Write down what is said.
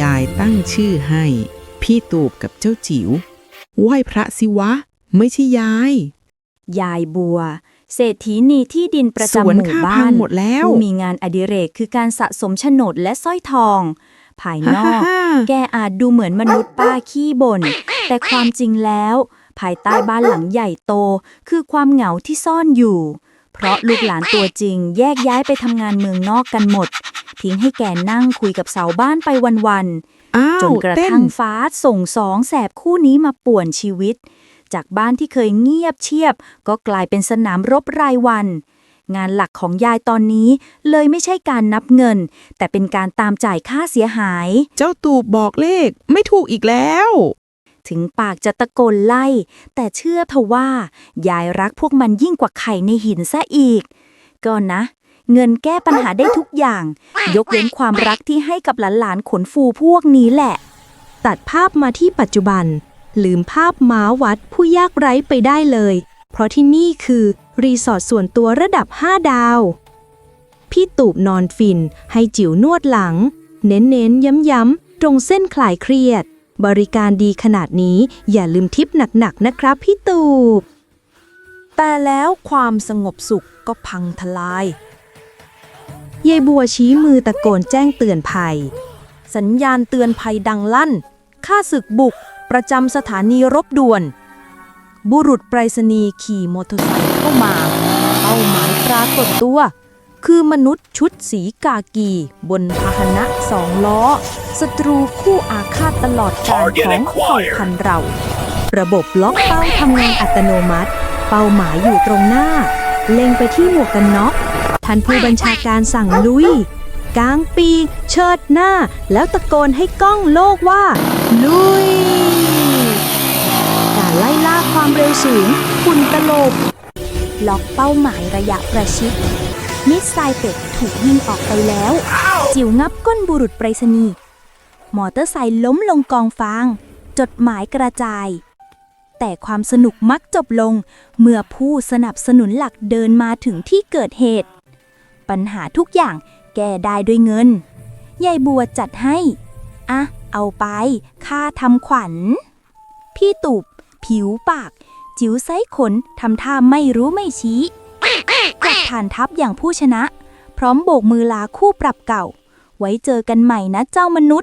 ยายตั้งชื่อให้ พี่ตูบกับเจ้าจิ๋วไหว้พระสิวะ ไม่ใช่ยาย ยายบัว เศรษฐีนีที่ดินประสจำวนหมู่ข้าบ้าพังนหมดแล้วผู้มีงานอดิเรกคือการสะสมโฉนดและสร้อยทอง ภายนอกฮ่าแกอาจดูเหมือนมนุษย์ป้าขี้บน่นแต่ความจริงแล้ว ภายใต้บ้านหลังใหญ่โต คือความเหงาที่ซ่อนอยู่ เพราะลูกหลานตัวจริงแยกย้ายไปทำงานเมืองนอกกันหมด ทิ้งให้แกนั่งคุยกับเสาบ้านไปวันๆอ้าวจนกระเต้นทั่งฟ้าส่งสองแสบคู่นี้มาป่วนชีวิต จากบ้านที่เคยเงียบเชียบ ก็กลายเป็นสนามรบรายวัน งานหลักของยายตอนนี้เลยไม่ใช่การนับเงิน แต่เป็นการตามจ่ายค่าเสียหาย เจ้าตูบบอกเลขไม่ถูกอีกแล้วถึงปากจะตะโกนไล่ แต่เชื่อเถอะว่า ยายรักพวกมันยิ่งกว่าไข่ในหินซะอีก ก็นะ เงินแก้ปัญหาได้ทุกอย่าง ยกเว้นความรักที่ให้กับหลานๆขนฟูพวกนี้แหละ ตัดภาพมาที่ปัจจุบัน ลืมภาพม้าวัดผู้ยากไร้ไปได้เลย เพราะที่นี่คือรีสอร์ทส่วนตัวระดับ 5 ดาว พี่ตูบนอนฟินให้จิ๋วนวดหลัง เน้นๆย้ำๆตรงเส้นคลายเครียด บริการดีขนาดนี้อย่าลืมทิปหนักๆนะครับพี่ตูบแต่แล้วความสงบสุขก็พังทลาย ยายบัวชี้มือตะโกนแจ้งเตือนภัย สัญญาณเตือนภัยดังลั่นข้าศึกบุก ประจำสถานีรบด่วน บุรุษไปรษณีย์ขี่มอเตอร์ไซค์เข้ามาเป้าหมายปรากฏตัว คือมนุษย์ชุดสีกากี บนพาหนะสองล้อศัตรูคู่อาฆาตตลอดกาลของเผ่าพันธุ์เรา ระบบล็อกเป้าทำงานอัตโนมัติ เป้าหมายอยู่ตรงหน้า เล็งไปที่หมวกกันน็อกท่านผู้บัญชาการสั่งลุยกลางปีกเชิดหน้า แล้วตะโกนให้กล้องโลกว่า ลุย การไล่ล่าความเร็วสูงคุณตลบ ล็อกเป้าหมายระยะประชิด มิสไซล์เป็ดถูกยิงออกไปแล้ว จิ๋วงับก้นบุรุษไปรษณีย์มอเตอร์ไซค์ล้มลงกองฟาง จดหมายกระจาย แต่ความสนุกมักจบลง เมื่อผู้สนับสนุนหลักเดินมาถึงที่เกิดเหตุ ปัญหาทุกอย่างแก้ได้ด้วยเงิน ยายบัวจัดให้ อะ เอาไป ค่าทำขวัญ พี่ตูบผิวปาก จิ๋วไซขนทำท่าไม่รู้ไม่ชี้กลับฐานทัพอย่างผู้ชนะ พร้อมโบกมือลาคู่ปรับเก่า ไว้เจอกันใหม่นะเจ้ามนุษย์